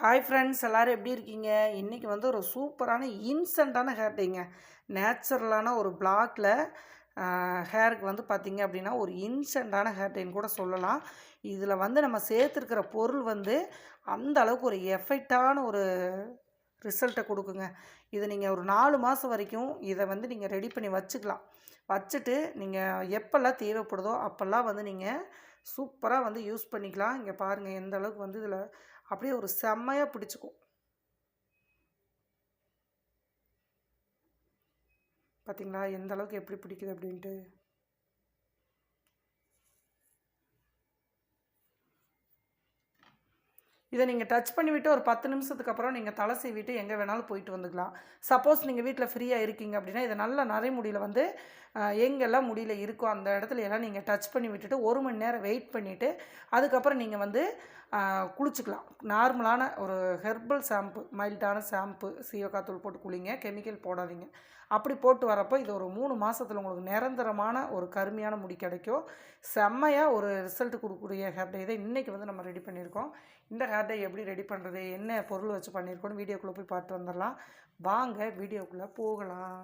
Hi friends எல்லோரும் எப்படி இருக்கீங்க? இன்றைக்கி வந்து ஒரு சூப்பரான இன்ஸ்டண்ட்டான ஹேர் டேங்க நேச்சுரலான ஒரு பிளாக்ல ஹேருக்கு வந்து பார்த்திங்க அப்படின்னா ஒரு இன்ஸ்டண்ட்டான ஹேர் டைன்னு கூட சொல்லலாம். இதில் வந்து நம்ம சேர்த்துருக்கிற பொருள் வந்து அந்த அளவுக்கு ஒரு எஃபெக்டான ஒரு ரிசல்ட்டை கொடுக்குங்க. இதை நீங்கள் ஒரு நாலு மாதம் வரைக்கும் இதை வந்து நீங்கள் ரெடி பண்ணி வச்சுக்கலாம். வச்சுட்டு நீங்கள் எப்போல்லாம் தேவைப்படுதோ அப்போல்லாம் வந்து நீங்கள் சூப்பராக வந்து யூஸ் பண்ணிக்கலாம். இங்கே பாருங்கள் எந்த அளவுக்கு வந்து இதில் அப்படியே ஒரு செம்மையாக பிடிச்சிக்கும். பார்த்தீங்களா எந்த அளவுக்கு எப்படி பிடிக்குது அப்படின்ட்டு. இதை நீங்கள் டச் பண்ணிவிட்டு ஒரு பத்து நிமிஷத்துக்கு அப்புறம் நீங்கள் தலை சீவிட்டு எங்கே வேணாலும் போயிட்டு வந்துக்கலாம். சப்போஸ் நீங்கள் வீட்டில் ஃப்ரீயாக இருக்கீங்க அப்படின்னா இதை நல்ல நரைமுடியில் வந்து எங்கெல்லாம் முடியல இருக்கோ அந்த இடத்துல எல்லாம் நீங்கள் டச் பண்ணி விட்டுட்டு ஒரு மணி நேரம் வெயிட் பண்ணிவிட்டு அதுக்கப்புறம் நீங்கள் வந்து குளிச்சுக்கலாம். நார்மலான ஒரு ஹெர்பல் ஷாம்பு மைல்டான ஷாம்பு சீவக்காத்தூள் போட்டு குளிங்க கெமிக்கல் போடாதீங்க. அப்படி போட்டு வரப்போ இது ஒரு மூணு மாதத்தில் உங்களுக்கு நிரந்தரமான ஒரு கருமையான முடி கிடைக்கும். செம்மையாக ஒரு ரிசல்ட் கொடுக்கக்கூடிய ஹேர் டை இதை இன்றைக்கி வந்து நம்ம ரெடி பண்ணியிருக்கோம். இந்த ஹேர் டை எப்படி ரெடி பண்ணுறது என்ன பொருள் வச்சு பண்ணியிருக்கோன்னு வீடியோக்குள்ளே போய் பார்த்து வந்துடலாம். வாங்க வீடியோக்குள்ளே போகலாம்.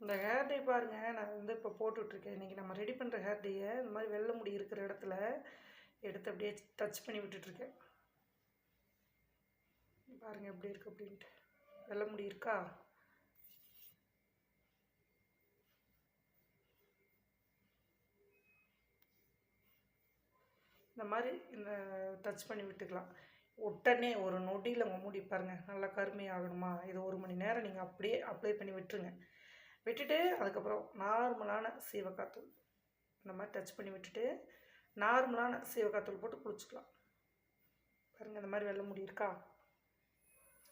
இந்த ஹேர் டே பாருங்கள் நான் வந்து இப்போ போட்டுட்ருக்கேன். இன்றைக்கி நம்ம ரெடி பண்ணுற ஹேர் டேயை இந்த மாதிரி வெள்ளை முடி இருக்கிற இடத்துல எடுத்து அப்படியே டச் பண்ணி விட்டுட்ருக்கேன். பாருங்கள் எப்படி இருக்குது அப்படின்ட்டு. வெள்ளை முடி இருக்கா? இந்த மாதிரி இந்த டச் பண்ணி விட்டுக்கலாம். உடனே ஒரு நொடியில் உங்கள் முடி பாருங்கள் நல்லா கருமையாகணுமா? இது ஒரு மணி நேரம் நீங்கள் அப்படியே அப்ளை பண்ணி விட்டுருங்க. விட்டுட்டு அதுக்கப்புறம் நார்மலான சீவக்காத்தூள். இந்த மாதிரி டச் பண்ணி விட்டுட்டு நார்மலான சீவக்காத்தூள் போட்டு குளிச்சுக்கலாம். பாருங்கள் இந்த மாதிரி வெள்ளை முடி இருக்கா?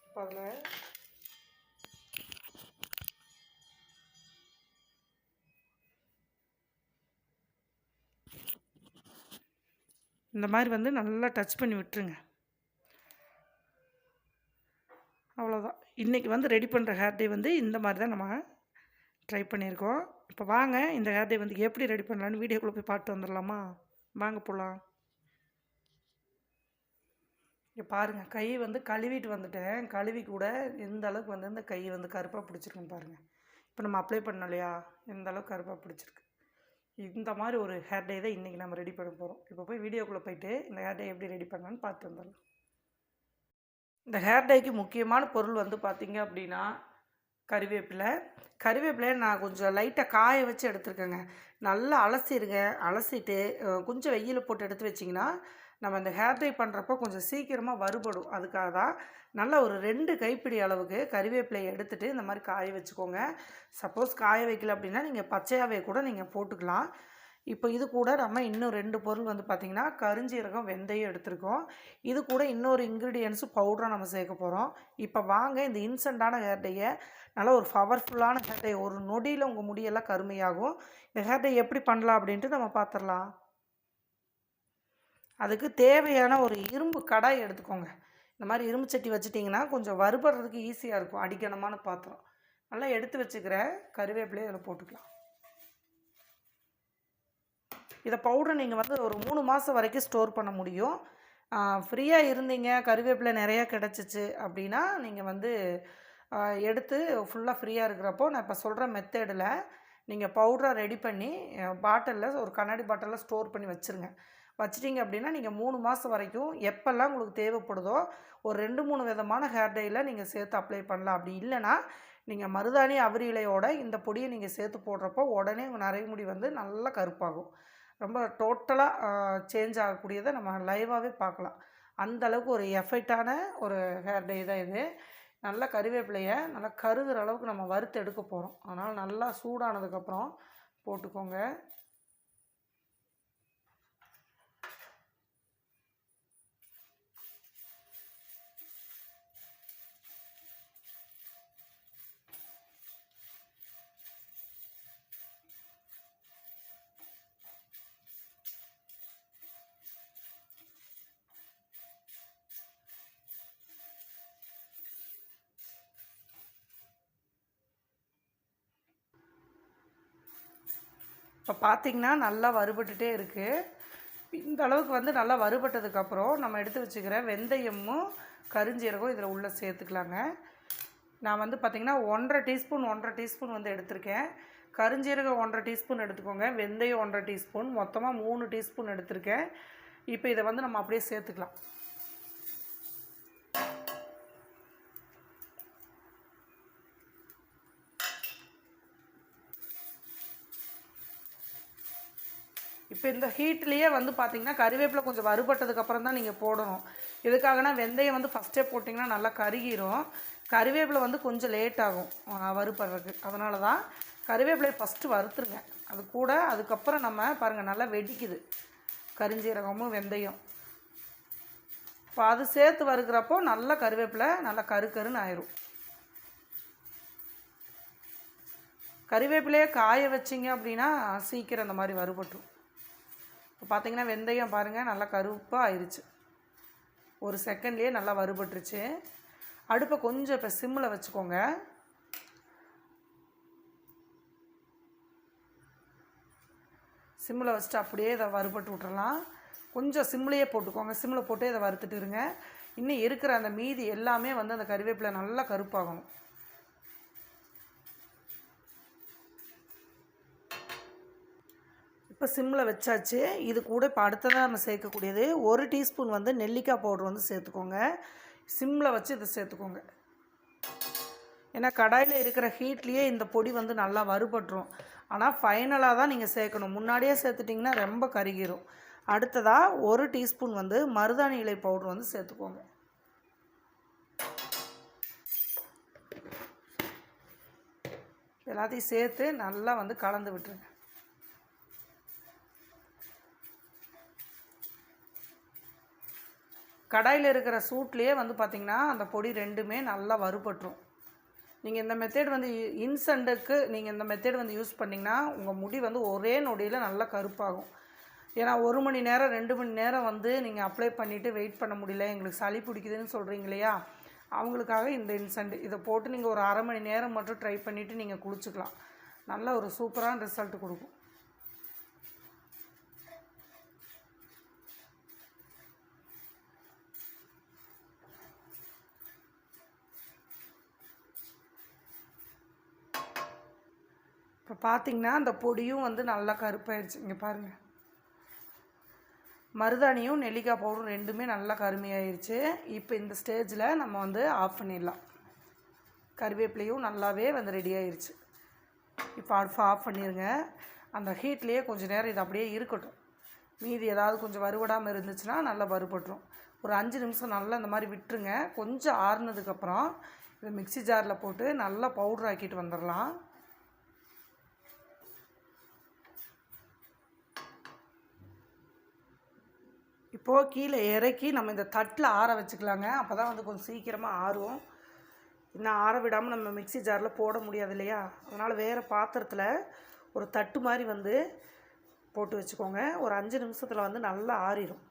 இப்போ அதில் இந்த மாதிரி வந்து நல்லா டச் பண்ணி விட்டுருங்க. அவ்வளோதான் இன்றைக்கி வந்து ரெடி பண்ணுற ஹேர் டே வந்து இந்த மாதிரி தான் நம்ம ட்ரை பண்ணியிருக்கோம். இப்போ வாங்க இந்த ஹேர் டே வந்து எப்படி ரெடி பண்ணலான்னு வீடியோக்குள்ளே போய் பார்த்து வந்துடலாமா? வாங்க போகலாம் இங்கே பாருங்கள் கை வந்து கழுவிட்டு வந்துட்டேன். கழுவி கூட எந்த அளவுக்கு வந்து இந்த கை வந்து கருப்பாக பிடிச்சிருக்குன்னு பாருங்கள் இப்போ நம்ம அப்ளை பண்ணோம் இல்லையா? எந்த அளவுக்கு கருப்பாக பிடிச்சிருக்கு? இந்த மாதிரி ஒரு ஹேர் டே தான் இன்றைக்கி நம்ம ரெடி பண்ண போகிறோம் இப்போ போய் வீடியோக்குள்ளே போயிட்டு இந்த ஹேர் டே எப்படி ரெடி பண்ணலான்னு பார்த்து வந்துடலாம். இந்த ஹேர் டேக்கு முக்கியமான பொருள் வந்து பார்த்திங்க அப்படின்னா கறிவேப்பிலை கறிவேப்பிலையை நான் கொஞ்சம் லைட்டாக காய வச்சு எடுத்துருக்கேங்க. நல்லா அலசிடுங்க அலசிட்டு கொஞ்சம் வெயில் போட்டு எடுத்து வச்சிங்கன்னா நம்ம இந்த ஹேர் டை பண்ணுறப்போ கொஞ்சம் சீக்கிரமாக வறுபடும். அதுக்காக தான் நல்லா ஒரு ரெண்டு கைப்பிடி அளவுக்கு கறிவேப்பிலையை எடுத்துகிட்டு இந்த மாதிரி காய வச்சுக்கோங்க. சப்போஸ் காய வைக்கல அப்படின்னா நீங்கள் பச்சையாகவே கூட நீங்கள் போட்டுக்கலாம். இப்போ இது கூட நம்ம இன்னும் ரெண்டு பொருள் வந்து பார்த்திங்கன்னா கருஞ்சீரகம் வெந்தயம் எடுத்திருக்கோம். இது கூட இன்னொரு இன்க்ரீடியன்ஸு பவுடராக நம்ம சேர்க்க போகிறோம் இப்போ வாங்க இந்த இன்ஸ்டண்ட்டான ஹேர் டையை நல்ல ஒரு பவர்ஃபுல்லான ஹேர் ஒரு நொடியில் உங்கள் முடியெல்லாம் கருமையாகும். இந்த ஹேர் எப்படி பண்ணலாம் அப்படின்ட்டு நம்ம பார்த்துடலாம் அதுக்கு தேவையான ஒரு இரும்பு கடாய் எடுத்துக்கோங்க. இந்த மாதிரி இரும்பு சட்டி வச்சுட்டிங்கன்னா கொஞ்சம் வறுபடுறதுக்கு ஈஸியாக இருக்கும். அடிக்கணமான பாத்திரம். நல்லா எடுத்து வச்சுக்கிற கருவேப்பிலையை அதில் போட்டுக்கலாம். இதை பவுடர் நீங்கள் வந்து ஒரு மூணு மாதம் வரைக்கும் ஸ்டோர் பண்ண முடியும். ஃப்ரீயாக இருந்தீங்க கருவேப்பிலை நிறையா கிடச்சிச்சு அப்படின்னா நீங்கள் வந்து எடுத்து ஃபுல்லாக ஃப்ரீயாக இருக்கிறப்போ நான் இப்போ சொல்கிற மெத்தடில் நீங்கள் பவுடரை ரெடி பண்ணி பாட்டிலில் ஒரு கண்ணாடி பாட்டிலில் ஸ்டோர் பண்ணி வச்சுருங்க. வச்சிட்டிங்க அப்படின்னா நீங்கள் மூணு மாதம் வரைக்கும் எப்போல்லாம் உங்களுக்கு தேவைப்படுதோ ஒரு ரெண்டு மூணு விதமான ஹேர் டையில் நீங்கள் சேர்த்து அப்ளை பண்ணலாம். அப்படி இல்லைன்னா நீங்கள் மருதாணி அவரி இலையோட இந்த பொடியை நீங்கள் சேர்த்து போடுறப்போ உடனே உங்கள் நரைமுடி வந்து நல்லா கருப்பாகும். ரொம்ப டோட்டலாக சேஞ்ச் ஆகக்கூடியதை நம்ம லைவாகவே பார்க்கலாம். அந்த அளவுக்கு ஒரு எஃபெக்டான ஒரு ஹேர் டே தான் இது. நல்லா கருவேப்பிலையை நல்லா கருகிற அளவுக்கு நம்ம வறுத்து எடுக்க போகிறோம் அதனால் நல்லா சூடானதுக்கப்புறம் போட்டுக்கோங்க. இப்போ பார்த்திங்கன்னா நல்லா வறுபட்டுட்டே இருக்குது இந்த அளவுக்கு வந்து நல்லா வறுபட்டதுக்கப்புறம் நம்ம எடுத்து வச்சுக்கிற வெந்தயமும் கருஞ்சீரகம் இதில் உள்ளே சேர்த்துக்கலாங்க. நான் வந்து பார்த்திங்கன்னா ஒன்றரை டீஸ்பூன் ஒன்றரை டீஸ்பூன் வந்து எடுத்திருக்கேன். கருஞ்சீரகம் ஒன்றரை டீஸ்பூன் எடுத்துக்கோங்க. வெந்தயம் ஒன்றரை டீஸ்பூன். மொத்தமாக மூணு டீஸ்பூன் எடுத்திருக்கேன். இப்போ இதை வந்து நம்ம அப்படியே சேர்த்துக்கலாம். இப்போ இந்த ஹீட்லேயே வந்து பார்த்திங்கன்னா கறிவேப்பிலை கொஞ்சம் வறுபட்டதுக்கப்புறம் தான் நீங்கள் போடணும். எதுக்காகனா வெந்தயம் வந்து ஃபஸ்ட்டே போட்டிங்கன்னா நல்லா கருகிரும். கறிவேப்பிலை வந்து கொஞ்சம் லேட் ஆகும் ஆ, வறுபடுறதுக்கு. அதனால தான் கறிவேப்பிலையை ஃபஸ்ட்டு வறுத்துருங்க. அது கூட அதுக்கப்புறம் நம்ம பாருங்கள் நல்லா வெடிக்குது. கரிஞ்சீரகமும் வெந்தயம். இப்போ அது சேர்த்து வறுக்கிறப்போ நல்லா கறிவேப்பிலை நல்லா கரு கருன்னு ஆயிரும். கறிவேப்பிலையே காய வச்சிங்க அப்படின்னா சீக்கிரம் இந்த மாதிரி வறுபட்டுரும். இப்போ பார்த்தீங்கன்னா வெந்தயம் பாருங்கள் நல்லா கருப்பாக ஆயிடுச்சு ஒரு செகண்ட்லேயே நல்லா வறுபட்டுருச்சு. அடுப்பை கொஞ்சம் இப்போ சிம்மில் வச்சுக்கோங்க. சிம்மில் வச்சுட்டு அப்படியே இதை வறுபட்டு விட்டுறலாம். கொஞ்சம் சிம்லேயே போட்டுக்கோங்க. சிம்மில் போட்டு இதை வறுத்துட்டு இருங்க. இன்னும் இருக்கிற அந்த மீதி எல்லாமே வந்து அந்த கருவேப்பிலை நல்லா கருப்பாகணும். இப்போ சிம்மில் வச்சாச்சு. இது கூட இப்போ அடுத்ததாக நம்ம சேர்க்கக்கூடியது ஒரு டீஸ்பூன் வந்து நெல்லிக்காய் பவுடர் வந்து சேர்த்துக்கோங்க. சிம்மில் வச்சு இதை சேர்த்துக்கோங்க. ஏன்னா கடாயில் இருக்கிற ஹீட்லேயே இந்த பொடி வந்து நல்லா வறுபட்டுரும். ஆனால் ஃபைனலாக தான் நீங்கள் சேர்க்கணும். முன்னாடியே சேர்த்துட்டிங்கன்னா ரொம்ப கருகிரும். அடுத்ததாக ஒரு டீஸ்பூன் வந்து மருதாணி இலை பவுடர் வந்து சேர்த்துக்கோங்க. எல்லாத்தையும் சேர்த்து நல்லா வந்து கலந்து விட்டுருங்க. கடாயில் இருக்கிற சூட்லேயே வந்து பார்த்திங்கன்னா அந்த பொடி ரெண்டுமே நல்லா வறுபட்டுரும். நீங்கள் இந்த மெத்தேட் வந்து இன்சென்ட்டுக்கு நீங்கள் இந்த மெத்தேட் வந்து யூஸ் பண்ணிங்கன்னா உங்கள் முடி வந்து ஒரே நொடியில் நல்லா கருப்பாகும். ஏன்னா ஒரு மணி நேரம் ரெண்டு மணி நேரம் வந்து நீங்கள் அப்ளை பண்ணிவிட்டு வெயிட் பண்ண முடியல எங்களுக்கு சளி பிடிக்குதுன்னு சொல்கிறீங்க இல்லையா? அவங்களுக்காக இந்த இன்சென்ட் இதை போட்டு நீங்கள் ஒரு அரை மணி நேரம் மட்டும் ட்ரை பண்ணிவிட்டு நீங்கள் குளிச்சுக்கலாம். நல்ல ஒரு சூப்பரான ரிசல்ட் கொடுக்கும். இப்போ பார்த்தீங்கன்னா அந்த பொடியும் வந்து நல்லா கருப்பாயிடுச்சு இங்கே பாருங்கள் மருதாணியும் நெல்லிக்காய் பவுடரும் ரெண்டுமே நல்லா கருமையாயிருச்சு. இப்போ இந்த ஸ்டேஜில் நம்ம வந்து ஆஃப் பண்ணிடலாம். கருவேப்பிலையும் நல்லாவே வந்து ரெடி ஆயிடுச்சு இப்போ அடுப்பு ஆஃப் பண்ணிடுங்க அந்த ஹீட்லேயே கொஞ்சம் நேரம் இது அப்படியே இருக்கட்டும். மீதி ஏதாவது கொஞ்சம் வறுபடாமல் இருந்துச்சுன்னா நல்லா வறுபட்டுரும். ஒரு அஞ்சு நிமிஷம் நல்லா இந்த மாதிரி விட்டுருங்க. கொஞ்சம் ஆறுனதுக்கப்புறம் இதை மிக்ஸி ஜாரில் போட்டு நல்லா பவுடர் ஆக்கிட்டு வந்துடலாம். இப்போது கீழே இறக்கி நம்ம இந்த தட்டில் ஆற வச்சுக்கலாங்க. அப்போ தான் வந்து கொஞ்சம் சீக்கிரமாக ஆறும். இன்னும் ஆற விடாமல் நம்ம மிக்ஸி ஜாரில் போட முடியாது இல்லையா? அதனால் வேறு பாத்திரத்தில் ஒரு தட்டு மாதிரி வந்து போட்டு வச்சுக்கோங்க. ஒரு அஞ்சு நிமிஷத்தில் வந்து நல்லா ஆறிடும்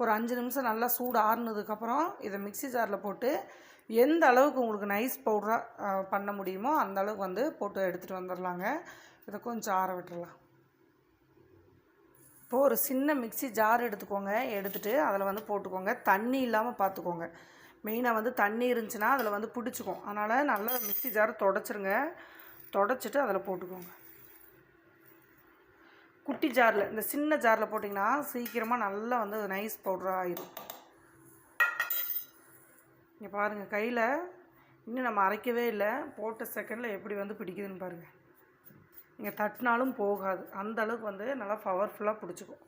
ஒரு அஞ்சு நிமிஷம் நல்லா சூடு ஆறுனதுக்கப்புறம் இதை மிக்ஸி ஜாரில் போட்டு எந்த அளவுக்கு உங்களுக்கு நைஸ் பவுடராக பண்ண முடியுமோ அந்த அளவுக்கு வந்து போட்டு எடுத்துகிட்டு வந்துடலாங்க இதை கொஞ்சம் ஆற விட்டுடலாம் இப்போது ஒரு சின்ன மிக்ஸி ஜார் எடுத்துக்கோங்க. எடுத்துகிட்டு அதில் வந்து போட்டுக்கோங்க. தண்ணி இல்லாமல் பார்த்துக்கோங்க. மெயினாக வந்து தண்ணி இருந்துச்சுன்னா அதில் வந்து பிடிச்சிக்கும். அதனால் நல்லா மிக்ஸி ஜார் தொடச்சிருங்க. தொடச்சிட்டு அதில் போட்டுக்கோங்க. குட்டி ஜாரில் இந்த சின்ன ஜாரில் போட்டிங்கன்னா சீக்கிரமாக நல்லா வந்து நைஸ் பவுடராக ஆயிடும் இங்கே பாருங்கள் கையில் இன்னும் நம்ம அரைக்கவே இல்லை. போட்ட செகண்டில் எப்படி வந்து பிடிக்குதுன்னு பாருங்கள் இங்கே தட்டினாலும் போகாது. அந்த அளவுக்கு வந்து நல்லா பவர்ஃபுல்லாக பிடிச்சிக்கும்.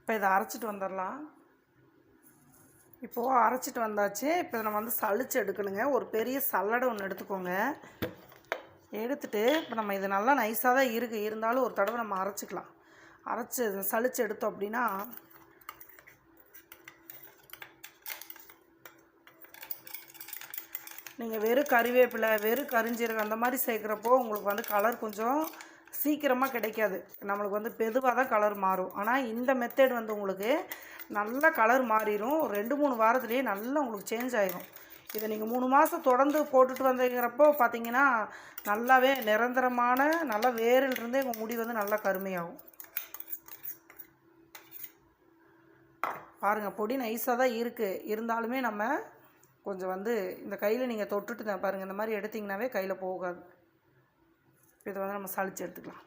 இப்போ இதை அரைச்சிட்டு வந்துடலாம். இப்போது அரைச்சிட்டு வந்தாச்சு. இப்போ நம்ம வந்து சளிச்சு எடுக்கணுங்க. ஒரு பெரிய சல்லடை ஒன்று எடுத்துக்கோங்க. எடுத்துட்டு இப்போ நம்ம இது நல்லா நைஸாக தான் இருக்குது இருந்தாலும் ஒரு தடவை நம்ம அரைச்சிக்கலாம். அரைச்சி சளிச்சு எடுத்தோம் அப்படின்னா நீங்கள் வெறும் கறிவேப்பிலை வெறும் கரிஞ்சீரகம் அந்த மாதிரி சேர்க்குறப்போ உங்களுக்கு வந்து கலர் கொஞ்சம் சீக்கிரமாக கிடைக்காது. நம்மளுக்கு வந்து பெதுவாக தான் கலர் மாறும். ஆனால் இந்த மெத்தட் வந்து உங்களுக்கு நல்ல கலர் மாறிடும் ரெண்டு மூணு வாரத்துலேயே நல்லா உங்களுக்கு சேஞ்ச் ஆகிடும் இதை நீங்கள் மூணு மாதம் தொடர்ந்து போட்டுட்டு வந்தீங்கிறப்போ பார்த்தீங்கன்னா நல்லாவே நிரந்தரமான நல்ல வேரிலிருந்தே உங்கள் முடி வந்து நல்லா கருமையாகும். பாருங்கள் பொடி நைஸாக தான் இருக்குது இருந்தாலுமே நம்ம கொஞ்சம் வந்து இந்த கையில் நீங்கள் தொட்டுட்டு தான் பாருங்கள் இந்த மாதிரி எடுத்திங்கனாவே கையில் போகாது. இதை வந்து நம்ம சளிச்சு எடுத்துக்கலாம்.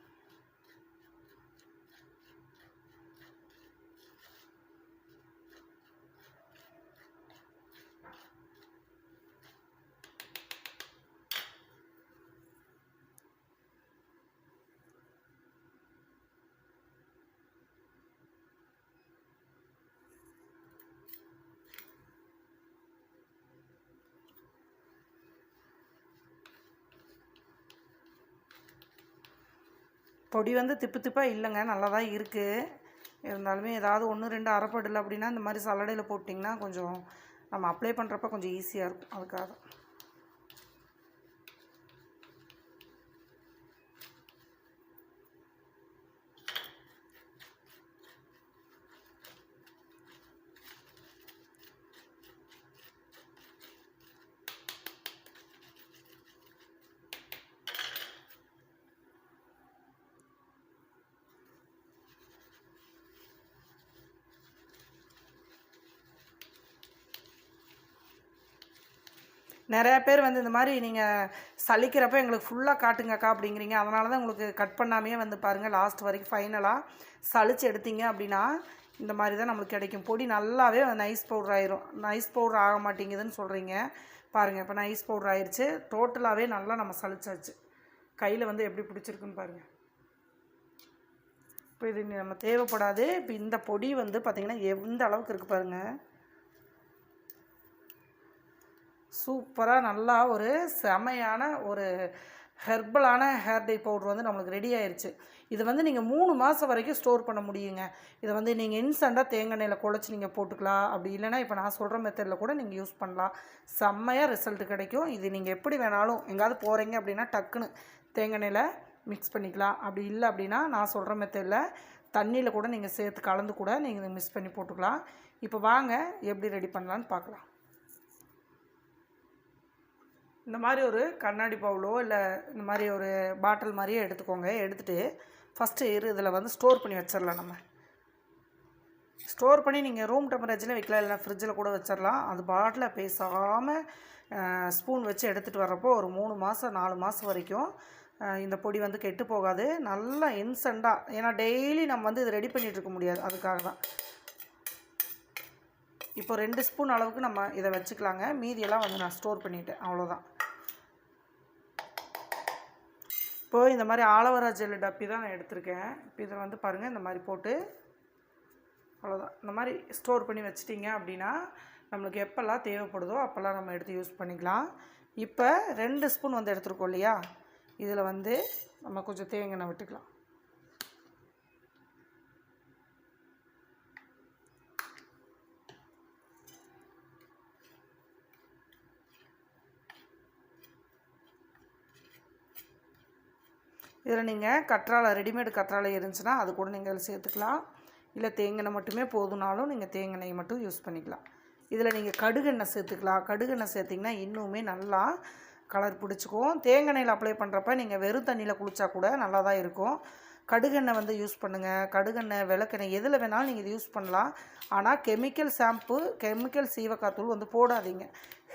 பொடி வந்து திப்பு திப்பாக இல்லைங்க நல்லா தான் இருக்குது இருந்தாலுமே ஏதாவது ஒன்று ரெண்டு அரைப்படலை அப்படின்னா இந்த மாதிரி சலடையில் போட்டிங்கன்னா கொஞ்சம் நம்ம அப்ளை பண்ணுறப்ப கொஞ்சம் ஈஸியாக இருக்கும் அதுக்காக. நிறையா பேர் வந்து இந்த மாதிரி நீங்கள் சலிக்கிறப்ப எங்களுக்கு ஃபுல்லாக காட்டுங்கக்கா அப்படிங்கிறீங்க. அதனால தான் உங்களுக்கு கட் பண்ணாமையே வந்து பாருங்கள் லாஸ்ட் வரைக்கும் ஃபைனலாக சளிச்சு எடுத்தீங்க அப்படின்னா இந்த மாதிரி தான் நம்மளுக்கு கிடைக்கும். பொடி நல்லாவே நைஸ் பவுடர் ஆயிரும். நைஸ் பவுடர் ஆக மாட்டேங்குதுன்னு சொல்கிறீங்க பாருங்கள் இப்போ நைஸ் பவுடர் ஆயிடுச்சு டோட்டலாகவே நல்லா நம்ம சலிச்சாச்சு. கையில் வந்து எப்படி பிடிச்சிருக்குன்னு பாருங்கள் இப்போ இது நம்ம தேவைப்படாது. இப்போ இந்த பொடி வந்து பார்த்திங்கன்னா எந்த அளவுக்கு இருக்குது பாருங்கள் சூப்பராக நல்லா ஒரு செமையான ஒரு ஹெர்பலான ஹேர் டை பவுடர் வந்து நம்மளுக்கு ரெடி ஆயிடுச்சு இது வந்து நீங்கள் மூணு மாதம் வரைக்கும் ஸ்டோர் பண்ண முடியுங்க. இதை வந்து நீங்கள் இன்ஸ்டண்ட்டாக தேங்காய் எண்ணெயில் குழச்சி நீங்கள் போட்டுக்கலாம். அப்படி இல்லைன்னா இப்போ நான் சொல்கிற மெத்தடில் கூட நீங்கள் யூஸ் பண்ணலாம். செம்மையாக ரிசல்ட் கிடைக்கும். இது நீங்கள் எப்படி வேணாலும் எங்கேயாவது போகிறீங்க அப்படின்னா டக்குன்னு தேங்காய் எண்ணெயில் மிக்ஸ் பண்ணிக்கலாம். அப்படி இல்லை அப்படின்னா நான் சொல்கிற மெத்தடில் தண்ணியில் கூட நீங்கள் சேர்த்து கலந்து கூட நீங்கள் மிக்ஸ் பண்ணி போட்டுக்கலாம். இப்போ வாங்க எப்படி ரெடி பண்ணலான்னு பார்க்கலாம். இந்த மாதிரி ஒரு கண்ணாடி பவுலோ இல்லை இந்த மாதிரி ஒரு பாட்டில் மாதிரியே எடுத்துக்கோங்க. எடுத்துகிட்டு ஃபஸ்ட்டு இரு இதில் வந்து ஸ்டோர் பண்ணி வச்சிடலாம் நம்ம. ஸ்டோர் பண்ணி நீங்கள் ரூம் டெம்பரேச்சரில் வைக்கலாம் இல்லைனா ஃப்ரிட்ஜில் கூட வச்சிடலாம். அது பாட்டில் பேசாமல் ஸ்பூன் வச்சு எடுத்துகிட்டு வரப்போ ஒரு மூணு மாதம் நாலு மாதம் வரைக்கும் இந்த பொடி வந்து கெட்டு போகாது. நல்லா இன்ஸ்டண்ட்டாக ஏன்னா டெய்லி நம்ம வந்து இது ரெடி பண்ணிகிட்டு இருக்க முடியாது. அதுக்காக தான். இப்போ ரெண்டு ஸ்பூன் அளவுக்கு நம்ம இதை வச்சுக்கலாங்க. மீதியெல்லாம் வந்து நான் ஸ்டோர் பண்ணிட்டேன். அவ்வளோதான் இப்போது இந்த மாதிரி ஆலவரா ஜெல் டப்பி தான் நான் எடுத்திருக்கேன். இப்போ இதை வந்து பாருங்கள் இந்த மாதிரி போட்டு அவ்வளோதான் இந்த மாதிரி ஸ்டோர் பண்ணி வச்சிட்டிங்க அப்படின்னா நம்மளுக்கு எப்போல்லாம் தேவைப்படுதோ அப்போல்லாம் நம்ம எடுத்து யூஸ் பண்ணிக்கலாம். இப்போ ரெண்டு ஸ்பூன் வந்து எடுத்துருக்கோம் இல்லையா? இதில் வந்து நம்ம கொஞ்சம் தேங்காய் விட்டுக்கலாம். இதில் நீங்கள் கற்றாழை ரெடிமேடு கற்றாழை இருந்துச்சுன்னா அது கூட நீங்கள் அதில் சேர்த்துக்கலாம். இல்லை தேங்காய் மட்டுமே போதுனாலும் நீங்கள் தேங்காய் மட்டும் யூஸ் பண்ணிக்கலாம். இதில் நீங்கள் கடுகெண்ணெய் சேர்த்துக்கலாம். கடுகெண்ணெய் சேர்த்திங்கன்னா இன்னுமே நல்லா கலர் பிடிச்சிக்கும். தேங்காய் எண்ணெயில் அப்ளை பண்ணுறப்ப நீங்கள் வெறும் தண்ணியில் குளித்தா கூட நல்லா தான் இருக்கும். கடுகெண்ணெய் வந்து யூஸ் பண்ணுங்கள் கடுகெண்ணெய் விளக்கெண்ணெய் எதில் வேணாலும் நீங்கள் இது யூஸ் பண்ணலாம். ஆனால் கெமிக்கல் ஷாம்பு கெமிக்கல் சீவக்காத்தூள் வந்து போடாதீங்க.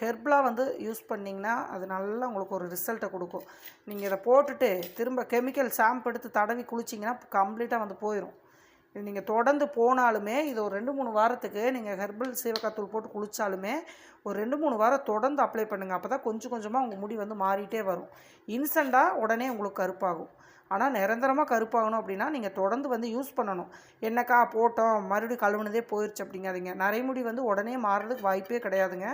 ஹெர்பலாக வந்து யூஸ் பண்ணிங்கன்னா அது நல்லா உங்களுக்கு ஒரு ரிசல்ட்டை கொடுக்கும். நீங்கள் இதை போட்டுட்டு திரும்ப கெமிக்கல் ஷாம்பு எடுத்து தடவி குளிச்சிங்கன்னா கம்ப்ளீட்டாக வந்து போயிடும் இது நீங்கள் தொடர்ந்து போனாலுமே இது ஒரு ரெண்டு மூணு வாரத்துக்கு நீங்கள் ஹெர்பல் சீவக்காத்தூள் போட்டு குளித்தாலுமே ஒரு ரெண்டு மூணு வாரம் தொடர்ந்து அப்ளை பண்ணுங்கள் அப்போ தான் கொஞ்சம் கொஞ்சமாக உங்கள் முடி வந்து மாறிட்டே வரும். இன்ஸ்டண்ட்டாக உடனே உங்களுக்கு கருப்பாகும். ஆனால் நிரந்தரமாக கருப்பாகணும் அப்படின்னா நீங்கள் தொடர்ந்து வந்து யூஸ் பண்ணணும். என்னக்கா போட்டோம் மறுபடியும் கழுவுனதே போயிடுச்சு அப்படிங்காதீங்க. நரைமுடி வந்து உடனே மாறுறதுக்கு வாய்ப்பே கிடையாதுங்க.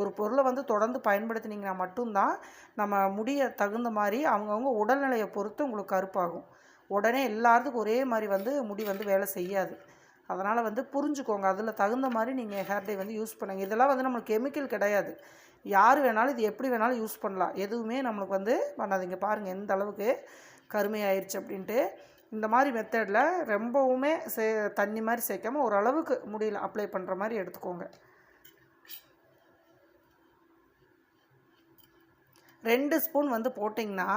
ஒரு பொருளை வந்து தொடர்ந்து பயன்படுத்தினீங்கன்னா மட்டும்தான் நம்ம முடிய தகுந்த மாதிரி அவங்கவுங்க உடல்நிலையை பொறுத்து உங்களுக்கு கருப்பாகும். உடனே எல்லாத்துக்கும் ஒரே மாதிரி வந்து முடி வந்து வேலை செய்யாது. அதனால் வந்து புரிஞ்சுக்கோங்க. அதில் தகுந்த மாதிரி நீங்கள் ஹேர் வந்து யூஸ் பண்ணுங்க. இதெல்லாம் வந்து நம்மளுக்கு கெமிக்கல் கிடையாது. யார் வேணாலும் இது எப்படி வேணாலும் யூஸ் பண்ணலாம். எதுவுமே நம்மளுக்கு வந்து பண்ணாதீங்க. பாருங்கள் எந்த அளவுக்கு கருமையாயிருச்சு அப்படின்ட்டு இந்த மாதிரி மெத்தடில் ரொம்பவுமே சே தண்ணி மாதிரி சேர்க்காமல் ஓரளவுக்கு முடியல அப்ளை பண்ணுற மாதிரி எடுத்துக்கோங்க. ரெண்டு ஸ்பூன் வந்து போட்டிங்கன்னா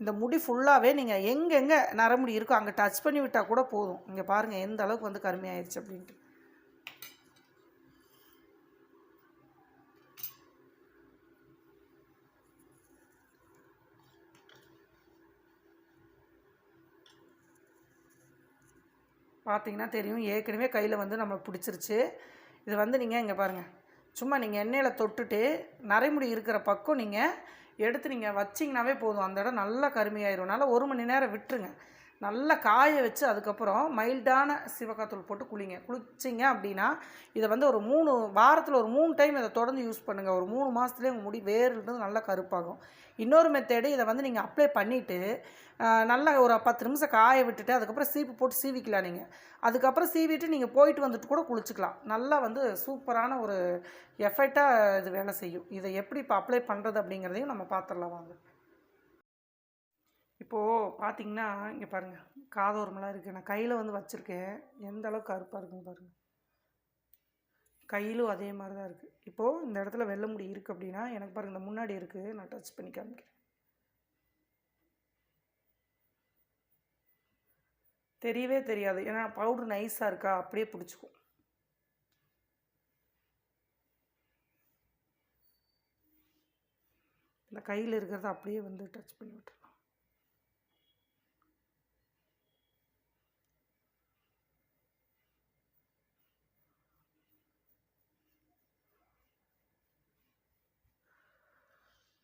இந்த முடி ஃபுல்லாகவே நீங்கள் எங்கெங்கே நரமுடி இருக்கோ அங்கே டச் பண்ணி விட்டால் கூட போதும். இங்கே பாருங்கள் எந்த அளவுக்கு வந்து கருமையாயிருச்சு அப்படின்ட்டு. பார்த்தீங்கன்னா தெரியும். ஏற்கனவே கையில் வந்து நம்மளுக்கு பிடிச்சிருச்சு. இது வந்து நீங்கள் இங்கே பாருங்கள் சும்மா நீங்கள் எண்ணெயில் தொட்டுட்டு நரைமுடி இருக்கிற பக்கம் நீங்கள் எடுத்து நீங்கள் வச்சிங்கனாவே போதும். அந்த இடம் நல்லா கருமையாயிரும். அதனால் ஒரு மணி நேரம் விட்டுருங்க. நல்லா காய வச்சு அதுக்கப்புறம் மைல்டான சிவக்காத்தூள் போட்டு குளிங்க. குளிச்சிங்க அப்படின்னா இதை வந்து ஒரு மூணு வாரத்தில் ஒரு மூணு டைம் இதை தொடர்ந்து யூஸ் பண்ணுங்கள் ஒரு மூணு மாதத்துலேயே உங்கள் முடி வேறுன்றது நல்லா கருப்பாகும். இன்னொரு மெத்தேடு இதை வந்து நீங்கள் அப்ளை பண்ணிவிட்டு நல்லா ஒரு பத்து நிமிஷம் காய விட்டுட்டு அதுக்கப்புறம் சீப்பு போட்டு சீவிக்கலாம் நீங்கள் அதுக்கப்புறம் சீவிட்டு நீங்கள் போயிட்டு வந்துட்டு கூட குளிச்சுக்கலாம். நல்லா வந்து சூப்பரான ஒரு எஃபெக்டாக இது வேலை செய்யும். இதை எப்படி இப்போ அப்ளை பண்ணுறது அப்படிங்கிறதையும் நம்ம பார்த்துடலாம் வாங்க. இப்போது பார்த்தீங்கன்னா இங்கே பாருங்கள் காதோரமெல்லாம் இருக்குது நான் கையில் வந்து வச்சுருக்கேன். எந்த அளவுக்கு கருப்பாக இருக்குன்னு பாருங்கள் கையிலும் அதே மாதிரி தான் இருக்குது இப்போது இந்த இடத்துல வெள்ளை முடி இருக்குது அப்படின்னா எனக்கு பாருங்கள் இந்த முன்னாடி இருக்குது நான் டச் பண்ணி காமிக்கிறேன். தெரியவே தெரியாது. ஏன்னா பவுட்ரு நைஸாக இருக்கா? அப்படியே பிடிச்சிக்கும். இந்த கையில் இருக்கிறத அப்படியே வந்து டச் பண்ணி விட்டுருலாம்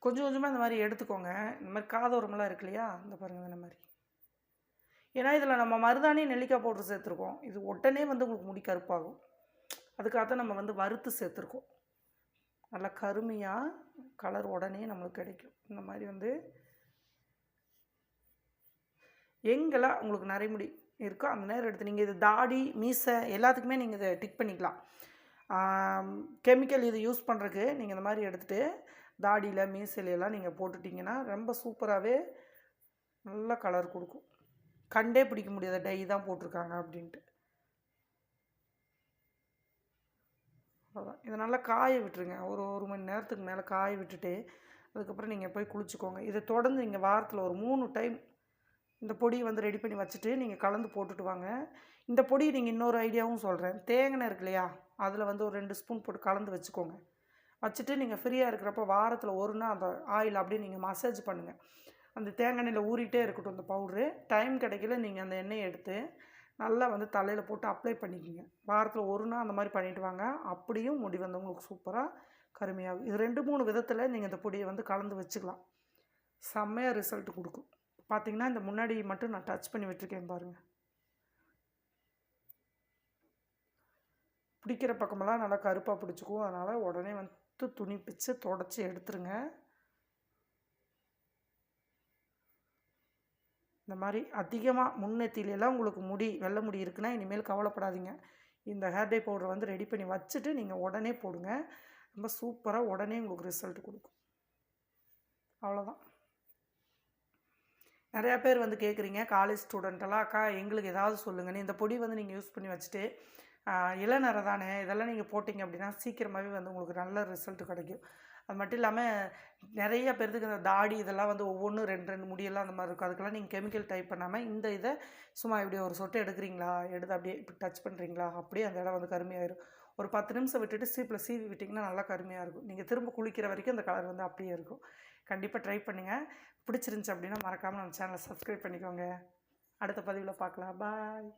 கொஞ்சம் கொஞ்சமாக இந்த மாதிரி எடுத்துக்கோங்க. இந்த மாதிரி காதோரமெல்லாம் இருக்கு இல்லையா? இந்த பாருங்கள் இந்த மாதிரி. ஏன்னா இதில் நம்ம மருதாணி நெல்லிக்காய் பவுடர் சேர்த்துருக்கோம். இது உடனே வந்து உங்களுக்கு முடி கருப்பாகும். அதுக்காக நம்ம வந்து வறுத்து சேர்த்துருக்கோம். நல்லா கருமையாக கலர் உடனே நம்மளுக்கு கிடைக்கும். இந்த மாதிரி வந்து எங்கெல்லாம் உங்களுக்கு நரைமுடி இருக்கோ அந்த நேரம் எடுத்து நீங்கள் இது தாடி மீசை எல்லாத்துக்குமே நீங்கள் இதை டிக் பண்ணிக்கலாம். கெமிக்கல் இது யூஸ் பண்ணுறதுக்கு நீங்கள் இந்த மாதிரி எடுத்துகிட்டு தாடியில் மீசையிலெல்லாம் நீங்கள் போட்டுட்டிங்கன்னா ரொம்ப சூப்பராகவே நல்ல கலர் கொடுக்கும். கண்டே பிடிக்க முடியாத. டை தான் போட்டிருக்காங்க அப்படின்ட்டு. அதான் இதை நல்லா காய விட்டுருங்க. ஒரு ஒரு மணி நேரத்துக்கு மேலே காய விட்டுட்டு அதுக்கப்புறம் நீங்கள் போய் குளிச்சுக்கோங்க. இதை தொடர்ந்து நீங்கள் வாரத்தில் ஒரு மூணு டைம் இந்த பொடியை வந்து ரெடி பண்ணி வச்சுட்டு நீங்கள் கலந்து போட்டுட்டு வாங்க. இந்த பொடி நீங்கள் இன்னொரு ஐடியாவும் சொல்கிறேன் தேங்காய் இருக்கு இல்லையா? அதில் வந்து ஒரு ரெண்டு ஸ்பூன் போட்டு கலந்து வச்சுக்கோங்க. வச்சுட்டு நீங்கள் ஃப்ரீயாக இருக்கிறப்ப வாரத்தில் ஒரு நாள் அந்த ஆயில் அப்படியே நீங்கள் மசாஜ் பண்ணுங்கள் அந்த தேங்காய் எண்ணெயில் ஊறிட்டே இருக்கட்டும் அந்த பவுட்ரு டைம் கிடைக்கல நீங்கள் அந்த எண்ணெயை எடுத்து நல்லா வந்து தலையில் போட்டு அப்ளை பண்ணிக்கோங்க. வாரத்தில் ஒரு நாள் அந்த மாதிரி பண்ணிவிட்டு வாங்க. அப்படியும் முடி வந்தவங்களுக்கு சூப்பராக கருமையாகும். இது ரெண்டு மூணு விதத்தில் நீங்கள் இந்த பொடியை வந்து கலந்து வச்சுக்கலாம். செம்மையாக ரிசல்ட் கொடுக்கும். பார்த்தீங்கன்னா இந்த முன்னாடி மட்டும் நான் டச் பண்ணி விட்டுருக்கேன் பாருங்கள் பிடிக்கிற பக்கமெல்லாம் நல்லா கருப்பாக பிடிச்சிக்கும். அதனால் உடனே வந்து துணி பிச்சு தொடச்சி எடுத்துருங்க. இந்த மாதிரி அதிகமாக முன்னெத்திலெல்லாம் உங்களுக்கு முடி வெள்ளை முடி இருக்குன்னா இனிமேல் கவலைப்படாதீங்க. இந்த ஹேர் டை பவுடர் வந்து ரெடி பண்ணி வச்சுட்டு நீங்கள் உடனே போடுங்க. ரொம்ப சூப்பராக உடனே உங்களுக்கு ரிசல்ட் கொடுக்கும். அவ்வளோதான் நிறையா பேர் வந்து கேட்குறீங்க காலேஜ் ஸ்டூடெண்ட்டெல்லாம் அக்கா எங்களுக்கு ஏதாவது சொல்லுங்கன்னு. இந்த பொடி வந்து நீங்கள் யூஸ் பண்ணி வச்சுட்டு இளநரை தானே இதெல்லாம் நீங்கள் போட்டிங்க அப்படின்னா சீக்கிரமாகவே வந்து உங்களுக்கு நல்ல ரிசல்ட் கிடைக்கும். அது மட்டும் இல்லாமல் நிறைய பேர்த்துக்கு இந்த தாடி இதெல்லாம் வந்து ஒவ்வொன்றும் ரெண்டு ரெண்டு முடியெல்லாம் அந்த மாதிரி இருக்கும். அதுக்கெல்லாம் நீங்கள் கெமிக்கல் டைப் பண்ணாமல் இந்த இதை சும்மா இப்படி ஒரு சொட்டு எடுக்கிறீங்களா? எடுத்து அப்படியே இப்படி டச் பண்ணுறீங்களா அப்படியே அந்த இடம் வந்து கருமையாயிரும். ஒரு பத்து நிமிஷம் விட்டுட்டு சீப்பில் சீவி விட்டிங்கன்னா நல்லா கருமையாக இருக்கும். நீங்கள் திரும்ப குளிக்கிற வரைக்கும் அந்த கலர் வந்து அப்படியே இருக்கும். கண்டிப்பாக ட்ரை பண்ணுங்கள் பிடிச்சிருந்துச்சி அப்படின்னா மறக்காமல் நம்ம சேனலை சப்ஸ்கிரைப் பண்ணிக்கோங்க. அடுத்த பதிவில் பார்க்கலாம். பாய்